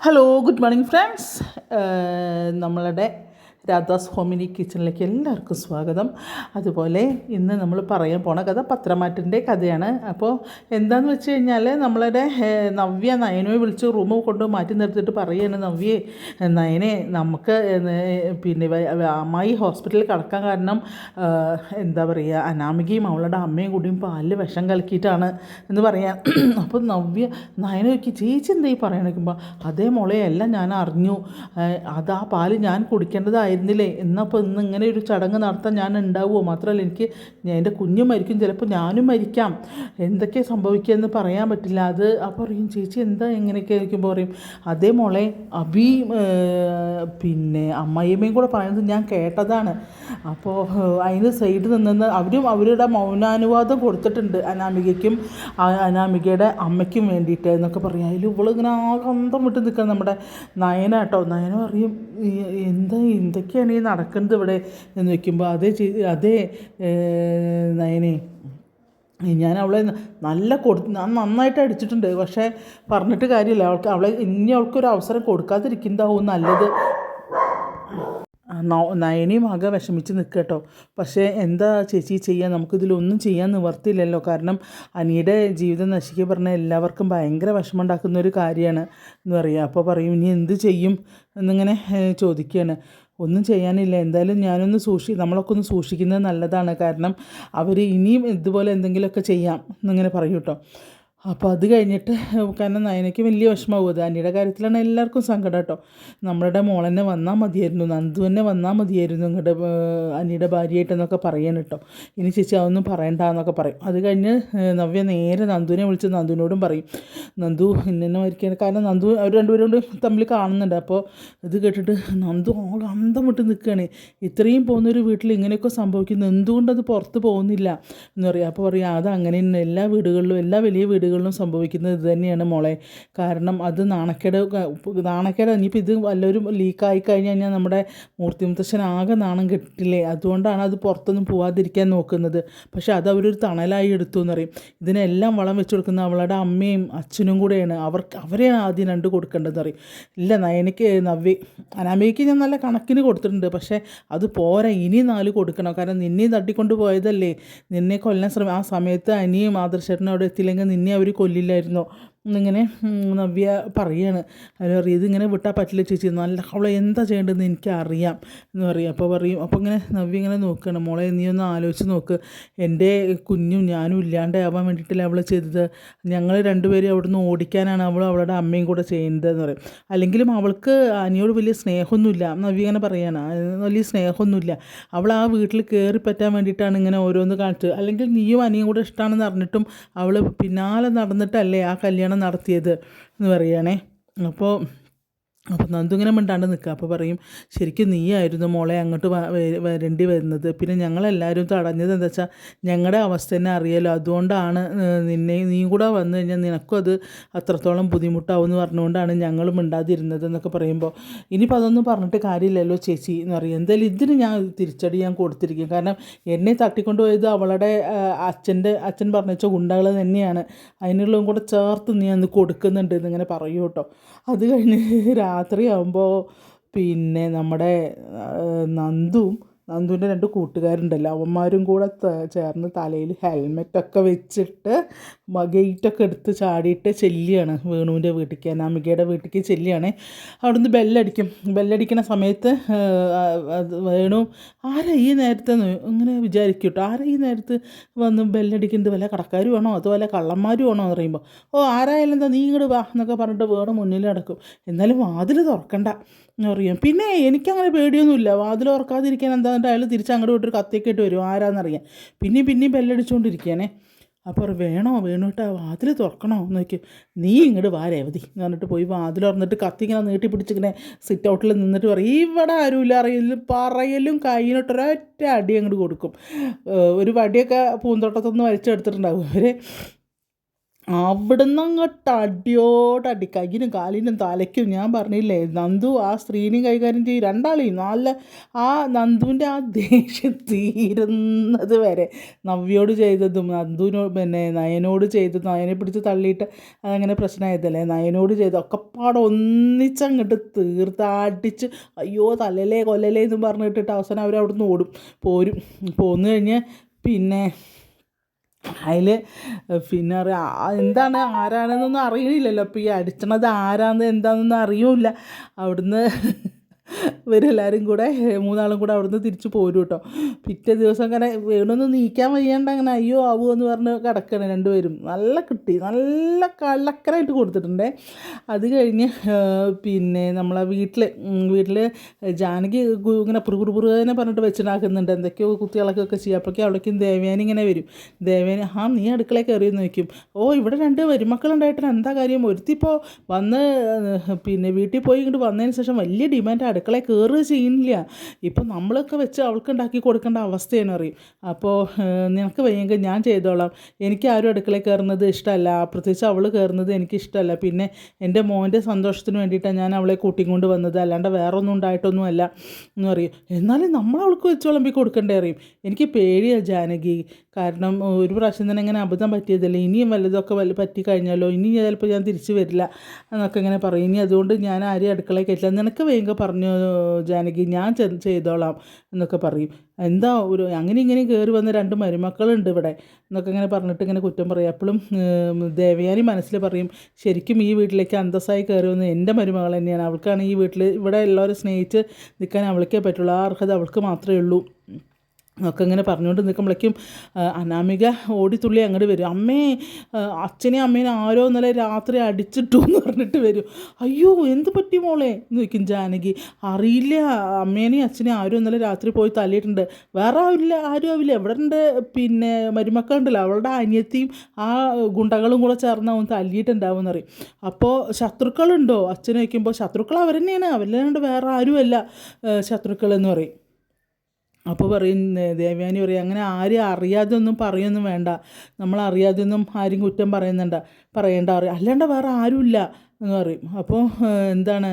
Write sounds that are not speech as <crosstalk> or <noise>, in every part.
Hello good morning friends നമ്മളുടെ രാധാസ് ഹോമിനി കിച്ചണിലേക്ക് എല്ലാവർക്കും സ്വാഗതം. അതുപോലെ ഇന്ന് നമ്മൾ പറയാൻ പോണ കഥ പത്രമാറ്റിന്റെ കഥയാണ്. അപ്പോൾ എന്താണെന്ന് വെച്ച് കഴിഞ്ഞാൽ നമ്മളുടെ നവ്യ നയനയെ വിളിച്ച് റൂം കൊണ്ട് മാറ്റി നിർത്തിയിട്ട് പറയുകയാണ് നവ്യേ നയനെ നമുക്ക് പിന്നെ അമ്മായി ഹോസ്പിറ്റലിൽ കിടക്കാൻ കാരണം എന്താ പറയുക അനാമികയും അവളുടെ അമ്മയും കൂടിയും പാലിൽ വിഷം കലക്കിയിട്ടാണ് എന്ന് പറയാം. അപ്പോൾ നവ്യ നയന നോക്കി ചേച്ചി എന്താ ഈ പറയണിക്കുമ്പോൾ അതേ മോളെ എല്ലാം ഞാൻ അറിഞ്ഞു. അത് ആ പാൽ ഞാൻ കുടിക്കേണ്ടതായിരുന്നില്ലേ എന്നപ്പോൾ ഇന്ന് ഇങ്ങനെ ഒരു ചടങ്ങ് നടത്താൻ ഞാൻ ഉണ്ടാവുമോ മാത്രമല്ല എനിക്ക് എന്റെ കുഞ്ഞു മരിക്കും ചിലപ്പോൾ ഞാനും മരിക്കാം. എന്തൊക്കെ സംഭവിക്കുകയെന്ന് പറയാൻ പറ്റില്ല. അത് അപ്പോൾ പറയും ചേച്ചി എന്താ എങ്ങനെയൊക്കെ ആയിരിക്കുമ്പോൾ പറയും അതേ മോളെ അബി പിന്നെ അമ്മായിയമ്മയും കൂടെ പറയുന്നത് ഞാൻ കേട്ടതാണ്. അപ്പോൾ അതിന് സൈഡിൽ നിന്ന് അവരും അവരുടെ മൗനാനുവാദം കൊടുത്തിട്ടുണ്ട് അനാമികയ്ക്കും അനാമികയുടെ അമ്മയ്ക്കും വേണ്ടിയിട്ട് എന്നൊക്കെ പറയും. അതിൽ ഇവളിങ്ങനെ ആ കന്തം വിട്ട് നിൽക്കണം നമ്മുടെ നയന കേട്ടോ. നയന പറയും എന്താ എന്താ എന്തൊക്കെയാണ് ഈ നടക്കുന്നത് ഇവിടെ എന്ന് വെക്കുമ്പോൾ അതേ ചെയ് അതേ നയനെ ഞാൻ അവളെ നല്ല കൊടു ഞാൻ നന്നായിട്ട് അടിച്ചിട്ടുണ്ട്. പക്ഷേ പറഞ്ഞിട്ട് കാര്യമില്ല. അവൾക്ക് അവളെ ഇനി അവൾക്കൊരു അവസരം കൊടുക്കാതിരിക്കുന്നതാവും നല്ലത്. നയനയും ആകെ വിഷമിച്ച് നിൽക്കുക കേട്ടോ. പക്ഷേ എന്താ ചേച്ചി ചെയ്യാൻ? നമുക്കിതിലൊന്നും ചെയ്യാൻ നിവർത്തിയില്ലല്ലോ. കാരണം അനിയുടെ ജീവിതം നശിക്കുക പറഞ്ഞാൽ എല്ലാവർക്കും ഭയങ്കര വിഷമം ഉണ്ടാക്കുന്ന ഒരു കാര്യമാണ് എന്ന് പറയുക അപ്പോൾ പറയും ഇനി എന്ത് ചെയ്യും? എന്നിങ്ങനെ ചോദിക്കുകയാണ്. ഒന്നും ചെയ്യാനില്ല. എന്തായാലും ഞാനൊന്ന് സൂക്ഷി നമ്മളൊക്കെ ഒന്ന് സൂക്ഷിക്കുന്നത് നല്ലതാണ്. കാരണം അവർ ഇനിയും ഇതുപോലെ എന്തെങ്കിലുമൊക്കെ ചെയ്യാം. എന്നിങ്ങനെ പറയും കേട്ടോ അപ്പോൾ അത് കഴിഞ്ഞിട്ട് കാരണം നയനയ്ക്ക് വലിയ വിഷമമാവും. അത് അനിയുടെ കാര്യത്തിലാണ് എല്ലാവർക്കും സങ്കടം കേട്ടോ. നമ്മളുടെ മോളെന്നെ വന്നാൽ മതിയായിരുന്നു. നന്ദു തന്നെ വന്നാൽ മതിയായിരുന്നു നിങ്ങളുടെ അനിയുടെ ഭാര്യയായിട്ടെന്നൊക്കെ പറയണം കേട്ടോ. ഇനി ചേച്ചി അതൊന്നും പറയണ്ട എന്നൊക്കെ പറയും. അത് കഴിഞ്ഞ് നവ്യ നേരെ നന്ദുവിനെ വിളിച്ച് നന്ദുവിനോടും പറയും. നന്ദു ഇന്നെ മരിക്കുകയാണ് കാരണം നന്ദു അവർ രണ്ടുപേരും കൊണ്ട് തമ്മിൽ കാണുന്നുണ്ട്. അപ്പോൾ ഇത് കേട്ടിട്ട് നന്ദു ആകെ അന്തം വിട്ട് നിൽക്കുകയാണ് ഇത്രയും പോകുന്നൊരു വീട്ടിൽ ഇങ്ങനെയൊക്കെ സംഭവിക്കുന്നു. എന്തുകൊണ്ടത് പുറത്ത് പോകുന്നില്ല എന്ന് പറയും. അപ്പോൾ പറയും അത് അങ്ങനെ എല്ലാ വീടുകളിലും എല്ലാ വലിയ വീടുകളിലും സംഭവിക്കുന്നത് ഇത് തന്നെയാണ് മോളെ. കാരണം അത് നാണക്കേട് നാണക്കേട് ഇനിയിപ്പോൾ ഇത് വല്ലവരും ലീക്കായി കഴിഞ്ഞ് കഴിഞ്ഞാൽ നമ്മുടെ മൂർത്തി ആകെ നാണം കിട്ടില്ലേ? അതുകൊണ്ടാണ് അത് പുറത്തൊന്നും പോവാതിരിക്കാൻ നോക്കുന്നത്. പക്ഷെ അത് അവരൊരു തണലായി എടുത്തു എന്ന് പറയും. ഇതിനെല്ലാം വളം വെച്ച് കൊടുക്കുന്ന അവളുടെ അമ്മയും അച്ഛനും കൂടെയാണ്. അവർക്ക് അവരെയാണ് ആദ്യം രണ്ട് കൊടുക്കേണ്ടതെന്ന് പറയും. ഇല്ല നയനയ്ക്ക് നവ്യ അനാമയ്ക്ക് ഞാൻ നല്ല കണക്കിന് കൊടുത്തിട്ടുണ്ട്. പക്ഷേ അത് പോരാ ഇനി നാല് കൊടുക്കണം. കാരണം നിന്നെ തട്ടിക്കൊണ്ട് പോയതല്ലേ നിന്നെ കൊല്ലാൻ ശ്രമം ആ സമയത്ത് അനിയും ആദർശേട്ടനും അവിടെ എത്തിയില്ലെങ്കിൽ നിന്നെ അവർ കൊല്ലില്ലായിരുന്നോ? ഉം, നവ്യ പറയാണ്. അവർ പറയും ഇതിങ്ങനെ വിട്ടാൽ പറ്റില്ല ചേച്ചി. നല്ല അവളെ എന്താ ചെയ്യേണ്ടതെന്ന് എനിക്കറിയാം. എന്ന് പറയും. അപ്പോൾ പറയും അപ്പോൾ ഇങ്ങനെ നവ്യ ഇങ്ങനെ നോക്കുകയാണ് മോളെ നീ ഒന്ന് ആലോചിച്ച് നോക്ക്. എന്റെ കുഞ്ഞും ഞാനും ഇല്ലാണ്ടാവാൻ വേണ്ടിയിട്ടല്ലേ അവൾ ചെയ്തത്. ഞങ്ങൾ രണ്ടുപേരും അവിടുന്ന് ഓടിക്കാനാണ് അവൾ അവളുടെ അമ്മയും കൂടെ ചെയ്യുന്നതെന്ന് പറയും. അല്ലെങ്കിലും അവൾക്ക് അനിയോട് വലിയ സ്നേഹമൊന്നുമില്ല. നവ്യ ഇങ്ങനെ പറയാണ് "ആ, വലിയ സ്നേഹമൊന്നുമില്ല. അവൾ ആ വീട്ടിൽ കയറി പറ്റാൻ വേണ്ടിയിട്ടാണ് ഇങ്ങനെ ഓരോന്ന് കാണിച്ചത്. അല്ലെങ്കിൽ നീയും അനിയും കൂടെ ഇഷ്ടമാണെന്ന് അറിഞ്ഞിട്ടും അവൾ പിന്നാലെ നടന്നിട്ടല്ലേ ആ കല്യാണം നടത്തിയത് എന്ന് പറയുകയാണേ. അപ്പോൾ അപ്പോൾ നന്ദു ഇങ്ങനെ മിണ്ടാണ്ട് നിൽക്കുക അപ്പോൾ പറയും ശരിക്കും നീയായിരുന്നു മോളെ അങ്ങോട്ട് വരേണ്ടി വരുന്നത്. പിന്നെ ഞങ്ങളെല്ലാവരും തടഞ്ഞത് എന്താ വെച്ചാൽ ഞങ്ങളുടെ അവസ്ഥ തന്നെ അറിയാലോ. അതുകൊണ്ടാണ് നിന്നെ നീ കൂടെ വന്നു കഴിഞ്ഞാൽ നിനക്കും അത് അത്രത്തോളം ബുദ്ധിമുട്ടാവും എന്ന് പറഞ്ഞുകൊണ്ടാണ് ഞങ്ങൾ മിണ്ടാതിരുന്നത് എന്നൊക്കെ പറയുമ്പോൾ ഇനിയിപ്പോൾ അതൊന്നും പറഞ്ഞിട്ട് കാര്യമില്ലല്ലോ ചേച്ചി എന്ന് പറയും. എന്തായാലും ഇതിന് ഞാൻ തിരിച്ചടി ഞാൻ കൊടുത്തിരിക്കും. കാരണം എന്നെ തട്ടിക്കൊണ്ടുപോയത് അവളുടെ അച്ഛന്റെ അച്ഛൻ പറഞ്ഞ ഗുണ്ടകൾ തന്നെയാണ്. അതിനുള്ളതും കൂടെ ചേർത്ത് നീ അന്ന് കൊടുക്കുന്നുണ്ട് എന്നിങ്ങനെ പറയൂ കേട്ടോ. അത് കഴിഞ്ഞ് രാത്രിയാകുമ്പോൾ പിന്നെ നമ്മുടെ നന്ദുവും നന്ദുവിന്റെ രണ്ട് കൂട്ടുകാരുണ്ടല്ലോ. അവന്മാരും കൂടെ ചേർന്ന് തലയിൽ ഹെൽമെറ്റൊക്കെ വെച്ചിട്ട് ഗേറ്റൊക്കെ എടുത്ത് ചാടിയിട്ട് ചെല്ലിയാണ് വേണുവിന്റെ വീട്ടിലേക്ക്. അനാമികയുടെ വീട്ടിലേക്ക് ചെല്ലിയാണ്. അവിടുന്ന് ബെല്ലടിക്കും. ബെല്ലടിക്കുന്ന സമയത്ത് വേണു ആരാ ഈ നേരത്തെ ഇങ്ങനെ വിചാരിക്കും കേട്ടോ ആരാ ഈ നേരത്ത് വന്ന് ബെല്ലടിക്കുന്നത്? വല്ല കടക്കാരും ആണോ? അതുപോലെ കള്ളന്മാരും ആണോ? എന്ന് പറയുമ്പോൾ ഓ ആരായാലും എന്താ നീ ഇങ്ങോട്ട് വാ എന്നൊക്കെ പറഞ്ഞിട്ട് വേണം മുന്നിൽ നടക്കും. എന്നാലും വാതിൽ തുറക്കണ്ട. എന്ന് പറയും. പിന്നെ എനിക്കങ്ങനെ പേടിയൊന്നുമില്ല. വാതിൽ ഉറക്കാതിരിക്കാൻ എന്താ എന്നിട്ട് അയാൾ തിരിച്ച് അങ്ങോട്ട് വിട്ടൊരു കത്തിയൊക്കെ ഇട്ട് വരും. ആരാന്നറിയാൻ പിന്നെയും പിന്നെയും ബെല്ലടിച്ചുകൊണ്ടിരിക്കുകയാണേ അപ്പോൾ വേണോ? വേണോട്ടാ വാതിൽ തുറക്കണോ? എന്ന് നോക്കി നീ ഇങ്ങോട്ട് വാ രേവതി. എന്ന് പറഞ്ഞിട്ട് പോയി വാതിൽ തുറന്നിട്ട് കത്തി ഇങ്ങനെ നീട്ടി പിടിച്ചിങ്ങനെ സിറ്റ് ഔട്ടിൽ നിന്നിട്ട് പറയും ഇവിടെ ആരുമില്ല. അറിയില്ല പറയലും കൈയിനൊട്ടൊരൊറ്റ അടി അങ്ങോട്ട് കൊടുക്കും. ഒരു വടിയൊക്കെ പൂന്തോട്ടത്തുനിന്ന് വലിച്ചെടുത്തിട്ടുണ്ടാവും അവർ അവിടുന്ന് അങ്ങോട്ട് അടിയോടടി കയ്യിനും കാലിനും തലയ്ക്കും ഞാൻ പറഞ്ഞില്ലേ നന്ദു ആ സ്ത്രീനെയും കൈകാര്യം ചെയ്യും. രണ്ടാളെയും നല്ല ആ നന്ദുവിന്റെ ആ ദേഷ്യം തീരുന്നത് വരെ നവ്യോട് ചെയ്തതും നന്ദുവിനോട് പിന്നെ നയനോട് ചെയ്തതും നയനെ പിടിച്ച് തള്ളിയിട്ട് അതങ്ങനെ പ്രശ്നമായതല്ലേ? നയനോട് ചെയ്ത ഒക്കെപ്പാടെ ഒന്നിച്ചങ്ങോട്ട് തീർത്താടിച്ച് അയ്യോ തലലേ കൊല്ലലേ എന്നും പറഞ്ഞിട്ടിട്ട് അവസാനം അവർ ഓടും. പോരും. പോന്നു കഴിഞ്ഞ് പിന്നെ അതിൽ പിന്നെ അറിയാം എന്താണ് ആരാണെന്നൊന്നും അറിയണില്ലല്ലോ. അപ്പോൾ ഈ അടിച്ചണത് ആരാന്ന് എന്താണെന്നൊന്നും അറിയില്ല. അവിടുന്ന് ഇവരെല്ലാവരും കൂടെ മൂന്നാളും കൂടെ അവിടുന്ന് തിരിച്ച് പോരും കേട്ടോ പിറ്റേ ദിവസം അങ്ങനെ വേണമെന്ന് നീക്കാൻ വയ്യാണ്ട് അങ്ങനെ അയ്യോ ആവോ എന്ന് പറഞ്ഞ് കിടക്കണം രണ്ടുപേരും. നല്ല കിട്ടി. നല്ല കള്ളക്കരായിട്ട് കൊടുത്തിട്ടുണ്ട്. അത് കഴിഞ്ഞ് പിന്നെ നമ്മളെ വീട്ടിൽ വീട്ടിൽ ജാനകി ഇങ്ങനെ പുറുപുറുപുറുനെ പറഞ്ഞിട്ട് വെച്ചിട്ടാക്കുന്നുണ്ട് എന്തൊക്കെയോ കുത്തികളൊക്കെ ചെയ്യുക അപ്പോഴേക്കും അവിടേക്കും ദേവയാനി ഇങ്ങനെ വരും. ദേവയാനി ആ നീ അടുക്കളയിൽ കയറിയെന്ന് വയ്ക്കും ഓ ഇവിടെ രണ്ട് മരുമക്കളുണ്ടായിട്ട് എന്താ കാര്യം? ഒരുത്തിപ്പോൾ വന്ന് പിന്നെ വീട്ടിൽ പോയി ഇങ്ങോട്ട് വന്നതിന് ശേഷം വലിയ ഡിമാൻഡ് അടുക്കളയിൽ കയറുക ചെയ്യുന്നില്ല ഇപ്പം നമ്മളൊക്കെ വെച്ച് അവൾക്ക് ഉണ്ടാക്കി കൊടുക്കേണ്ട അവസ്ഥയാണ് അറിയും. അപ്പോൾ നിനക്ക് വയ്യെങ്കിൽ ഞാൻ ചെയ്തോളാം. എനിക്ക് ആരും അടുക്കളയിൽ കയറുന്നത് ഇഷ്ടമല്ല പ്രത്യേകിച്ച് അവൾ കയറുന്നത് എനിക്ക് ഇഷ്ടമല്ല പിന്നെ എന്റെ മോന്റെ സന്തോഷത്തിന് വേണ്ടിയിട്ടാണ് ഞാൻ അവളെ കൂട്ടിക്കൊണ്ട് വന്നത്. അല്ലാണ്ട് വേറെ ഒന്നും ഉണ്ടായിട്ടൊന്നുമല്ല എന്ന് പറയും. എന്നാലും നമ്മൾ അവൾക്ക് വെച്ച് വിളമ്പി കൊടുക്കേണ്ടേ അറിയും. എനിക്ക് പേടിയാണ് ജാനകി. കാരണം ഒരു പ്രാവശ്യം തന്നെ ഇങ്ങനെ അബദ്ധം പറ്റിയതല്ലേ? ഇനിയും വല്ലതൊക്കെ വല്ല പറ്റി കഴിഞ്ഞാലോ? ഇനി ചിലപ്പോൾ ഞാൻ തിരിച്ചു വരില്ല എന്നൊക്കെ ഇങ്ങനെ പറയും. ഇനി അതുകൊണ്ട് ഞാൻ ആരെയും അടുക്കളയിൽ കയറ്റില്ല. നിനക്ക് വേഗം പറഞ്ഞു ജാനകി ഞാൻ ചെയ്തോളാം എന്നൊക്കെ പറയും. എന്താ ഒരു അങ്ങനെ ഇങ്ങനെ കയറി വന്ന രണ്ട് മരുമക്കളുണ്ട് ഇവിടെ എന്നൊക്കെ ഇങ്ങനെ പറഞ്ഞിട്ട് ഇങ്ങനെ കുറ്റം പറയും. അപ്പോഴും ദേവയാനി മനസ്സിൽ പറയും ശരിക്കും ഈ വീട്ടിലേക്ക് അന്തസ്സായി കയറി വന്നത് എന്റെ മരുമകൾ തന്നെയാണ്. അവൾക്കാണ് ഈ വീട്ടിൽ ഇവിടെ എല്ലാവരും സ്നേഹിച്ച് നിൽക്കാൻ അവൾക്കേ പറ്റുള്ളൂ. ആ അർഹത അവൾക്ക് മാത്രമേ ഉള്ളൂ. ഒക്കെ ഇങ്ങനെ പറഞ്ഞുകൊണ്ട് നിൽക്കുമ്പോഴേക്കും അനാമിക ഓടിത്തുള്ളി അങ്ങോട്ട് വരും. അമ്മേ അച്ഛനെയും അമ്മേനെ ആരോ ഇന്നലെ രാത്രി അടിച്ചിട്ടു എന്ന് പറഞ്ഞിട്ട് വരും. അയ്യോ എന്ത് പറ്റി മോളെ? എന്ന് ചോദിക്കും ജാനകി. അറിയില്ല അമ്മേനെയും അച്ഛനെയും ആരോ ഇന്നലെ രാത്രി പോയി തല്ലിയിട്ടുണ്ട് വേറെ ആവില്ല ആരും ആവില്ല. എവിടെ ഉണ്ട് പിന്നെ മരുമക്ക ഉണ്ടല്ലോ അവളുടെ അനിയത്തിയും ആ ഗുണ്ടകളും കൂടെ ചേർന്ന് അവൻ തല്ലിയിട്ടുണ്ടാവും എന്നറിയും അപ്പോൾ ശത്രുക്കളുണ്ടോ? അച്ഛനെ വയ്ക്കുമ്പോൾ ശത്രുക്കൾ അവർ തന്നെയാണ് അവരല്ലാണ്ട് വേറെ ആരുമല്ല ശത്രുക്കളെന്ന് പറയും. അപ്പോൾ പറയും ദേവ്യാനി പറയും അങ്ങനെ ആരും അറിയാതൊന്നും പറയൊന്നും വേണ്ട. നമ്മൾ അറിയാതൊന്നും ആരും കുറ്റം പറയുന്നുണ്ട പറയേണ്ട. അല്ലാണ്ട് വേറെ ആരുമില്ല. എന്ന് പറയും. അപ്പോൾ എന്താണ്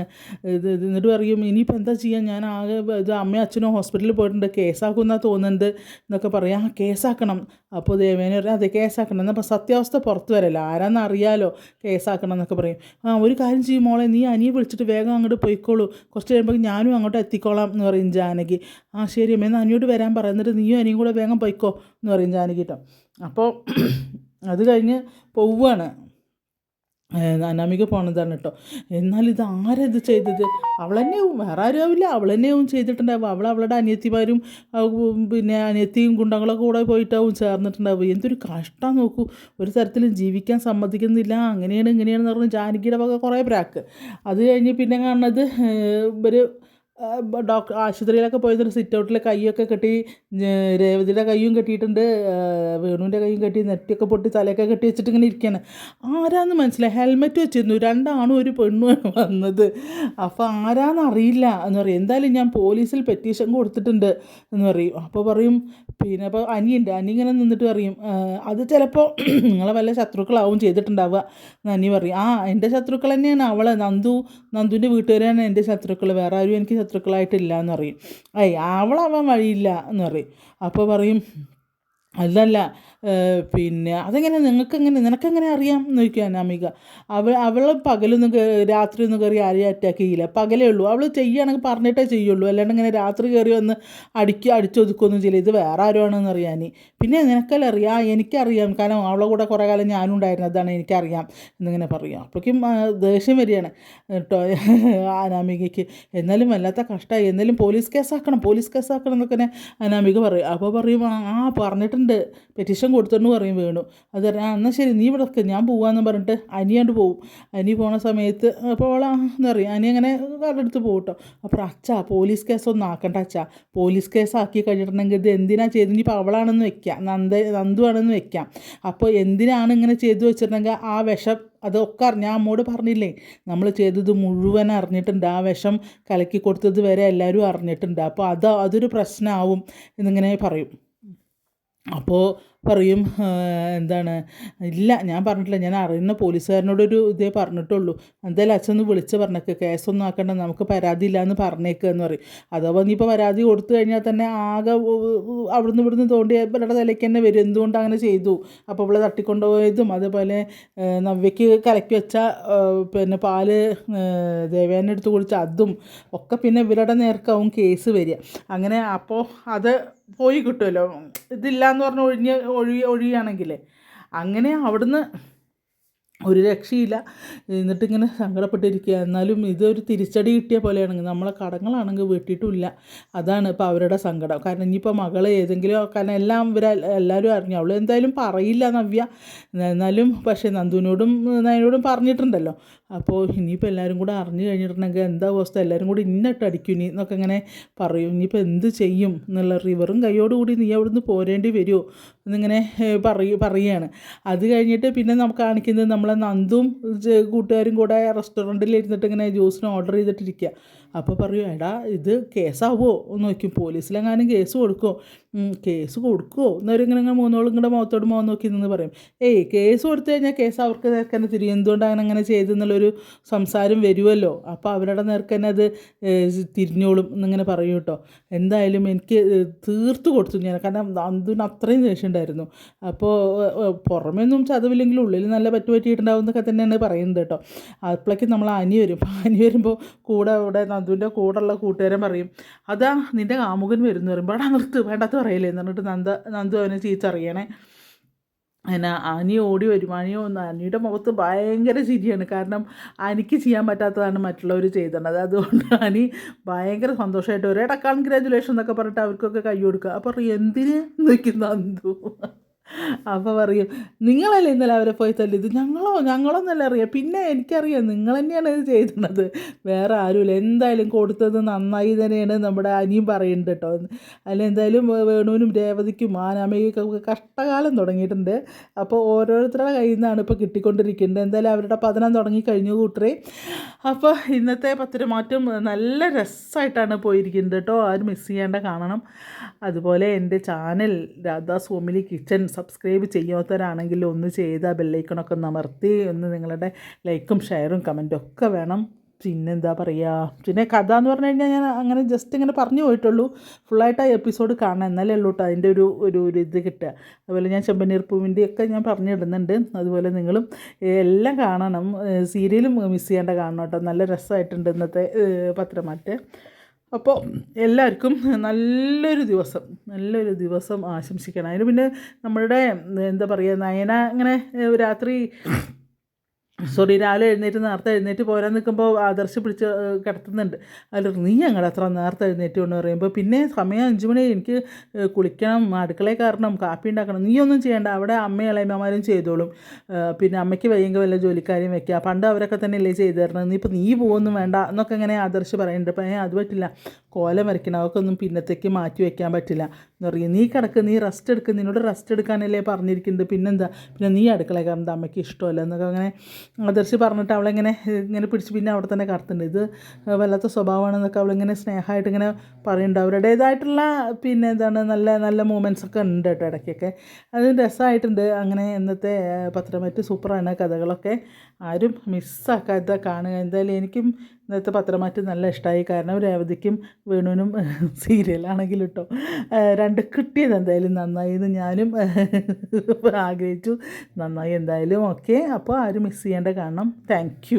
ഇത് എന്നിട്ട് പറയും ഇനിയിപ്പോൾ എന്താ ചെയ്യാൻ ഞാൻ ആകെ ഇത് അമ്മയും അച്ഛനും ഹോസ്പിറ്റലിൽ പോയിട്ടുണ്ട്. കേസാക്കുന്ന തോന്നുന്നുണ്ട് എന്നൊക്കെ പറയും. കേസാക്കണം. അപ്പോൾ ദേവേനെ പറയും അതെ കേസാക്കണം. എന്നപ്പോൾ സത്യാവസ്ഥ പുറത്ത് വരല്ല? ആരാന്ന് അറിയാലോ കേസാക്കണം എന്നൊക്കെ പറയും. ആ ഒരു കാര്യം ചെയ്യും മോളെ. നീ അനിയെ വിളിച്ചിട്ട് വേഗം അങ്ങോട്ട് പോയിക്കോളൂ. കുറച്ച് കഴിയുമ്പോൾ ഞാനും അങ്ങോട്ട് എത്തിക്കോളാം എന്ന് പറയും ജാനകി. ആ ശരി അമ്മ. എന്നാൽ അനിയോട് വരാൻ പറയുന്നിട്ട് നീയും അനിയും കൂടെ വേഗം പോയിക്കോ എന്ന് പറയും ജാനകി കേട്ടോ അപ്പോൾ അത് കഴിഞ്ഞ് പോവുകയാണ് അനാമിക പോണതാണ് കേട്ടോ എന്നാൽ ഇത് ആരാ ഇത് ചെയ്തത്? അവൾ തന്നെയാവും വേറെ ആരും ആവില്ല. അവൾ തന്നെയാവും ചെയ്തിട്ടുണ്ടാവും. അവൾ അവളുടെ അനിയത്തിമാരും പിന്നെ അനിയത്തിയും ഗുണ്ടങ്ങളൊക്കെ കൂടെ പോയിട്ടാവും ചേർന്നിട്ടുണ്ടാവും എന്തൊരു കഷ്ടം നോക്കൂ. ഒരു തരത്തിലും ജീവിക്കാൻ സമ്മതിക്കുന്നില്ല. അങ്ങനെയാണ് ഇങ്ങനെയാണെന്ന് പറഞ്ഞ് ജാനകിയുടെ വക കുറേ പ്രാക്ക്. അത് കഴിഞ്ഞ് പിന്നെ കാണുന്നത് ഇവർ ഡോക്ടർ ആശുപത്രിയിലൊക്കെ പോയതൊരു സിറ്റ് ഔട്ടിൽ കൈയൊക്കെ കെട്ടി രേവതിയുടെ കൈയും കെട്ടിയിട്ടുണ്ട് വേണുവിന്റെ കൈയും കെട്ടി നെറ്റിയൊക്കെ പൊട്ടി തലയൊക്കെ കെട്ടി വെച്ചിട്ട് ഇങ്ങനെ ഇരിക്കുകയാണ് ആരാന്ന് മനസ്സിലായി? ഹെൽമെറ്റ് വെച്ചിരുന്നു. രണ്ടാണും ഒരു പെണ്ണുമാണ് വന്നത്. അപ്പോൾ ആരാന്ന് അറിയില്ല എന്ന് പറയും. എന്തായാലും ഞാൻ പോലീസിൽ പെറ്റീഷൻ കൊടുത്തിട്ടുണ്ട് എന്ന് പറയും. അപ്പോൾ പറയും പിന്നെ അപ്പോൾ അനിയുണ്ട്. അനി ഇങ്ങനെ നിന്നിട്ട് പറയും അത് ചിലപ്പോൾ <clears throat> നിങ്ങളെ വല്ല ശത്രുക്കളാവും ചെയ്തിട്ടുണ്ടാവുക എന്ന് അനി പറയും. ആ എന്റെ ശത്രുക്കൾ തന്നെയാണ് അവളെ. നന്ദു നന്ദുവിന്റെ വീട്ടുകാരാണ് എന്റെ ശത്രുക്കൾ വേറെ ആരും എനിക്ക് ശത്രുക്കളായിട്ടില്ല എന്ന് പറയും. ഐ അവളാവാൻ വഴിയില്ല എന്ന് പറയും. അപ്പോൾ പറയും ഏഹ് പിന്നെ അതെങ്ങനെ നിങ്ങൾക്കെങ്ങനെ നിനക്കെങ്ങനെ അറിയാം? എന്ന് ചോദിക്കുക അനാമിക. അവൾ അവൾ പകലൊന്നും രാത്രി രാത്രിയൊന്നും കയറി ആരെയും അറ്റാക്ക് ചെയ്യില്ല. പകലേ ഉള്ളൂ. അവൾ ചെയ്യുകയാണെങ്കിൽ പറഞ്ഞിട്ടേ ചെയ്യുള്ളൂ. അല്ലാണ്ട് ഇങ്ങനെ രാത്രി കയറി വന്ന് അടിക്കുക അടിച്ചൊതുക്കുകയൊന്നും ചെയ്യില്ല. ഇത് വേറെ ആരുമാണെന്ന് അറിയാൻ പിന്നെ നിനക്കല്ല അറിയാം? എനിക്കറിയാം. കാരണം അവളെ കൂടെ കുറേ കാലം ഞാനും ഉണ്ടായിരുന്നു. അതാണ് എനിക്കറിയാം എന്നിങ്ങനെ പറയും അപ്പോഴേക്കും ദേഷ്യം വരികയാണ് കേട്ടോ അനാമികയ്ക്ക്. എന്നാലും വല്ലാത്ത കഷ്ടമായി എന്നാലും പോലീസ് കേസാക്കണം പോലീസ് കേസാക്കണം എന്നൊക്കെ അനാമിക പറയും. അപ്പോൾ പറയും "ആ, ആ പറഞ്ഞിട്ടുണ്ട് പെറ്റീഷൻ കൊടുത്തെന്ന് പറയും വേണു. അത് പറഞ്ഞാൽ എന്നാൽ ശരി നീ ഇവിടെ ഞാൻ പോവാന്ന് പറഞ്ഞിട്ട് അനിയാണ്ട് പോവും. അനി പോണ സമയത്ത് അപ്പോൾ അവൾ പറയുക അനി അങ്ങനെ കാർഡെടുത്ത് പോകും അപ്പോൾ അച്ഛാ പോലീസ് കേസൊന്നും ആക്കണ്ട അച്ഛാ. പോലീസ് കേസ് ആക്കി കഴിഞ്ഞിട്ടുണ്ടെങ്കിൽ ഇത് എന്തിനാ ചെയ്ത് ഇനിയിപ്പോൾ അവളാണെന്ന് വെക്കാം. നന്ദ നന്ദുവാണെന്ന് വെക്കാം. അപ്പോൾ എന്തിനാണ് ഇങ്ങനെ ചെയ്തു വെച്ചിട്ടുണ്ടെങ്കിൽ ആ വിഷം അതൊക്കെ അറിഞ്ഞ അമ്മോട് പറഞ്ഞില്ലേ? നമ്മൾ ചെയ്തത് മുഴുവൻ അറിഞ്ഞിട്ടുണ്ട്. ആ വിഷം കലക്കി കൊടുത്തത് വരെ എല്ലാവരും അറിഞ്ഞിട്ടുണ്ട്. അപ്പോൾ അത് അതൊരു പ്രശ്നമാവും എന്നിങ്ങനെ പറയും. അപ്പോൾ പറയും എന്താണ് ഇല്ല ഞാൻ പറഞ്ഞിട്ടില്ല ഞാൻ അറിയുന്ന പോലീസുകാരനോടൊരു ഇതേ പറഞ്ഞിട്ടുള്ളൂ. എന്തായാലും അച്ഛൻ ഒന്ന് വിളിച്ച് പറഞ്ഞേക്ക് കേസൊന്നും ആക്കണ്ട നമുക്ക് പരാതി ഇല്ല എന്ന് പറഞ്ഞേക്കുക എന്ന് പറയും. അഥവാ നീ ഇപ്പോൾ പരാതി കൊടുത്തു കഴിഞ്ഞാൽ തന്നെ ആകെ അവിടുന്ന് ഇവിടുന്ന് തോണ്ടി ഇവരുടെ തലയ്ക്ക് തന്നെ വരും. എന്തുകൊണ്ട് അങ്ങനെ ചെയ്തു? അപ്പോൾ ഇവിടെ തട്ടിക്കൊണ്ടുപോയതും അതേപോലെ നവ്യയ്ക്ക് കലക്കി വെച്ച പിന്നെ പാൽ ദേവേന്റെ അടുത്ത് കുടിച്ച അതും ഒക്കെ പിന്നെ ഇവരുടെ നേർക്കാവും കേസ് വരിക. അങ്ങനെ അപ്പോൾ അത് പോയി കിട്ടുമല്ലോ. ഇതില്ല എന്ന് പറഞ്ഞ് ഒഴിഞ്ഞ് ഒഴി ഒഴുകിയാണെങ്കിൽ അങ്ങനെ അവിടുന്ന് ഒരു രക്ഷയില്ല. എന്നിട്ട് ഇങ്ങനെ സങ്കടപ്പെട്ടിരിക്കുക. എന്നാലും ഇതൊരു തിരിച്ചടി കിട്ടിയ പോലെയാണെങ്കിൽ നമ്മളെ കടങ്ങളാണെങ്കിൽ വീട്ടിയിട്ടുമില്ല അതാണ് ഇപ്പോൾ അവരുടെ സങ്കടം. കാരണം ഇനിയിപ്പോൾ മകളെ ഏതെങ്കിലും കാരണം എല്ലാം ഇവർ എല്ലാവരും അറിഞ്ഞു. അവൾ എന്തായാലും പറയില്ല നവ്യ. എന്നാലും പക്ഷേ നന്ദുവിനോടും നയനോടും പറഞ്ഞിട്ടുണ്ടല്ലോ. അപ്പോൾ ഇനിയിപ്പോൾ എല്ലാവരും കൂടെ അറിഞ്ഞു കഴിഞ്ഞിട്ടുണ്ടെങ്കിൽ എന്താ അവസ്ഥ? എല്ലാവരും കൂടി ഇന്നിട്ട് അടിക്കും ഇനി എന്നൊക്കെ ഇങ്ങനെ പറയും. ഇനിയിപ്പോൾ എന്ത് ചെയ്യും എന്നുള്ള റിവറും കൈയോടുകൂടി നീ അവിടുന്ന് പോരേണ്ടി വരുമോ എന്നിങ്ങനെ പറയുകയാണ്. അത് കഴിഞ്ഞിട്ട് പിന്നെ നമുക്ക് കാണിക്കുന്നത് നമ്മളെ നന്ദും കൂട്ടുകാരും കൂടെ റെസ്റ്റോറന്റിൽ ഇരുന്നിട്ട് ഇങ്ങനെ ജ്യൂസിന് ഓർഡർ ചെയ്തിട്ടിരിക്കുക അപ്പോൾ പറയും എടാ ഇത് കേസാവോ? എന്ന് നോക്കും പോലീസിലെങ്ങാനും കേസ് കൊടുക്കുമോ കേസ് കൊടുക്കുമോ എന്നവരും ഇങ്ങനെ മൂന്നോളും കൂടെ മുഖത്തോട് മുഖം നോക്കി നിന്ന് പറയും. ഏയ് കേസ് കൊടുത്തു കഴിഞ്ഞാൽ കേസ് അവർക്ക് നേർക്ക് തന്നെ തിരിയും. എന്തുകൊണ്ടാണ് അങ്ങനെ ചെയ്തെന്നുള്ളൊരു സംസാരം വരുമല്ലോ അപ്പോൾ അവരുടെ നേർക്ക് തന്നെ അത് തിരിഞ്ഞോളും എന്നിങ്ങനെ പറയും കേട്ടോ. എന്തായാലും എനിക്ക് തീർത്ത് കൊടുത്തു ഞാൻ. കാരണം അന്തുവിന് അത്രയും ദേഷ്യം ഉണ്ടായിരുന്നു. അപ്പോൾ പുറമേ ഒന്നും ചതവില്ലെങ്കിൽ ഉള്ളിൽ നല്ല പറ്റു പറ്റിയിട്ടുണ്ടാവും എന്നൊക്കെ തന്നെയാണ് പറയുന്നത് കേട്ടോ. അപ്പോഴേക്കും നമ്മൾ അനി വരും. അനി വരുമ്പോൾ കൂടെ അവിടെ നന്ദുവിന്റെ കൂടെയുള്ള കൂട്ടുകാരൻ പറയും അതാ നിന്റെ കാമുകൻ വരുന്നു. പറയുമ്പോൾ അവിടെ നിർത്ത് വേണ്ടാത്ത പറയില്ലേ? എന്ന് പറഞ്ഞിട്ട് നന്ദ നന്ദു അവനെ ചീച്ചറിയണേ അതിന് അനി ഓടി വരും. അനി ഒന്ന് അനിയുടെ മുഖത്ത് ഭയങ്കര ചിരിയാണ്. കാരണം അനിക്ക് ചെയ്യാൻ പറ്റാത്തതാണ് മറ്റുള്ളവർ ചെയ്തത് അതുകൊണ്ട് അനി ഭയങ്കര സന്തോഷമായിട്ട് ഒരു എടാ കൺഗ്രാജുലേഷൻ എന്നൊക്കെ പറഞ്ഞിട്ട് അവർക്കൊക്കെ കൈ കൊടുക്കുക. അപ്പോൾ എന്തിന്? നിൽക്കുന്ന അന്തു അപ്പോൾ പറയും നിങ്ങളല്ലേ ഇന്നലെ അവരെ പോയി തല്ലിയത്? ഞങ്ങളോ? ഞങ്ങളൊന്നല്ല അറിയാം? പിന്നെ എനിക്കറിയാം നിങ്ങൾ തന്നെയാണ് ഇത് ചെയ്തത്. വേറെ ആരുമില്ല. എന്തായാലും കൊടുത്തത് നന്നായി തന്നെയാണ് നമ്മുടെ അനിയും പറയുന്നുണ്ട് കേട്ടോ. വേ- വേണുവിനും രേവതിക്കും ആനാമയ്ക്കൊക്കെ കഷ്ടകാലം തുടങ്ങിയിട്ടുണ്ട്. അപ്പോൾ ഓരോരുത്തരുടെ കയ്യിൽ നിന്നാണ് ഇപ്പോൾ കിട്ടിക്കൊണ്ടിരിക്കുന്നത്. എന്തായാലും അവരുടെ പതനം തുടങ്ങി കഴിഞ്ഞു കൂട്ടറേ അപ്പോൾ ഇന്നത്തെ പത്രമാറ്റം നല്ല രസമായിട്ടാണ് പോയിരിക്കുന്നത് കേട്ടോ. ആരും മിസ് ചെയ്യേണ്ട കാണണം. അതുപോലെ എന്റെ ചാനൽ രാധാസ് സോമിലി കിച്ചൺ സബ്സ്ക്രൈബ് ചെയ്യാത്തവരാണെങ്കിൽ ഒന്ന് ചെയ്ത് ആ ബെല്ലൈക്കണൊക്കെ ഒന്ന് അമർത്തി ഒന്ന് നിങ്ങളുടെ ലൈക്കും ഷെയറും കമന്റും ഒക്കെ വേണം. പിന്നെ എന്താ പറയുക പിന്നെ കഥ എന്ന് പറഞ്ഞു കഴിഞ്ഞാൽ ഞാൻ അങ്ങനെ ജസ്റ്റ് ഇങ്ങനെ പറഞ്ഞു പോയിട്ടുള്ളൂ. ഫുള്ളായിട്ട് ആ എപ്പിസോഡ് കാണാൻ എന്നാലേ ഉള്ളൂ കേട്ടോ അതിന്റെ ഒരു ഒരു ഒരു ഇത് കിട്ടുക. അതുപോലെ ഞാൻ ചെമ്പനീർ പൂവിന്റെ ഒക്കെ ഞാൻ പറഞ്ഞിടുന്നുണ്ട് അതുപോലെ നിങ്ങളും എല്ലാം കാണണം. സീരിയലും മിസ് ചെയ്യേണ്ട കാണണം കേട്ടോ നല്ല രസമായിട്ടുണ്ട് ഇന്നത്തെ പത്രമാറ്റ്. അപ്പോൾ എല്ലാവർക്കും നല്ലൊരു ദിവസം നല്ലൊരു ദിവസം ആശംസിക്കണം. അതിന് പിന്നെ നമ്മളുടെ എന്താ പറയുക നയന അങ്ങനെ രാത്രി സോറി രാവിലെ എഴുന്നേറ്റ് നേരത്തെ എഴുന്നേറ്റ് പോരാൻ നിൽക്കുമ്പോൾ ആദർശ് പിടിച്ച് കിടത്തുന്നുണ്ട്. അതിൽ നീ ഞങ്ങളുടെ അത്ര നേരത്തെ എഴുന്നേറ്റ് എന്ന് പറയുമ്പോൾ പിന്നെ സമയം അഞ്ച് മണി എനിക്ക് കുളിക്കണം അടുക്കളയിൽ കയറണം കാപ്പി ഉണ്ടാക്കണം നീ ഒന്നും ചെയ്യണ്ട അവിടെ അമ്മയും ഇളയമ്മമാരും ചെയ്തോളും. പിന്നെ അമ്മയ്ക്ക് വയ്യെങ്കിൽ വല്ല ജോലിക്കാരെയും വെക്കുക പണ്ട് അവരൊക്കെ തന്നെ അല്ലേ ചെയ്തു തരണം നീ ഇപ്പോൾ നീ പോകുന്നു വേണ്ട എന്നൊക്കെ ഇങ്ങനെ ആദർശ് പറയുന്നുണ്ട്. അപ്പം അത് പറ്റില്ല. കോലം മരയ്ക്കണം അതൊക്കെ പിന്നത്തേക്ക് മാറ്റി വയ്ക്കാൻ പറ്റില്ല. എന്ന് പറയും നീ കിടക്ക് നീ റെസ്റ്റ് എടുക്ക്. നിന്നോട് റെസ്റ്റ് എടുക്കാനല്ലേ പറഞ്ഞിരിക്കുന്നത്. പിന്നെന്താ? പിന്നെ നീ അടുക്കള കാരണം അമ്മയ്ക്ക് ഇഷ്ടമല്ല? എന്നൊക്കെ അങ്ങനെ ആദർശി പറഞ്ഞിട്ട് അവളെങ്ങനെ ഇങ്ങനെ പിടിച്ച് പിന്നെ അവിടെ തന്നെ കടത്തുന്നുണ്ട്. ഇത് വല്ലാത്ത സ്വഭാവമാണെന്നൊക്കെ അവളിങ്ങനെ സ്നേഹമായിട്ട് ഇങ്ങനെ പറയുന്നുണ്ട്. അവരുടേതായിട്ടുള്ള പിന്നെ എന്താണ് നല്ല നല്ല മൂമെന്റ്സ് ഒക്കെ ഉണ്ട് കേട്ടോ ഇടയ്ക്കൊക്കെ. അത് രസമായിട്ടുണ്ട്. അങ്ങനെ ഇന്നത്തെ പത്രമാറ്റ് സൂപ്പറാണ്. കഥകളൊക്കെ ആരും മിസ്സാക്കാത്ത കാണുക. എന്തായാലും എനിക്കും ഇന്നത്തെ പത്രമാറ്റ് നല്ല ഇഷ്ടമായി കാരണം രേവതിക്കും വേണുവിനും <laughs> സീരിയലാണെങ്കിലും കേട്ടോ രണ്ട് കിട്ടിയത് എന്തായാലും നന്നായി എന്ന് ഞാനും <laughs> ആഗ്രഹിച്ചു. നന്നായി എന്തായാലും ഓക്കെ. അപ്പോൾ ആരും മിസ് ചെയ്യേണ്ട കാരണം താങ്ക്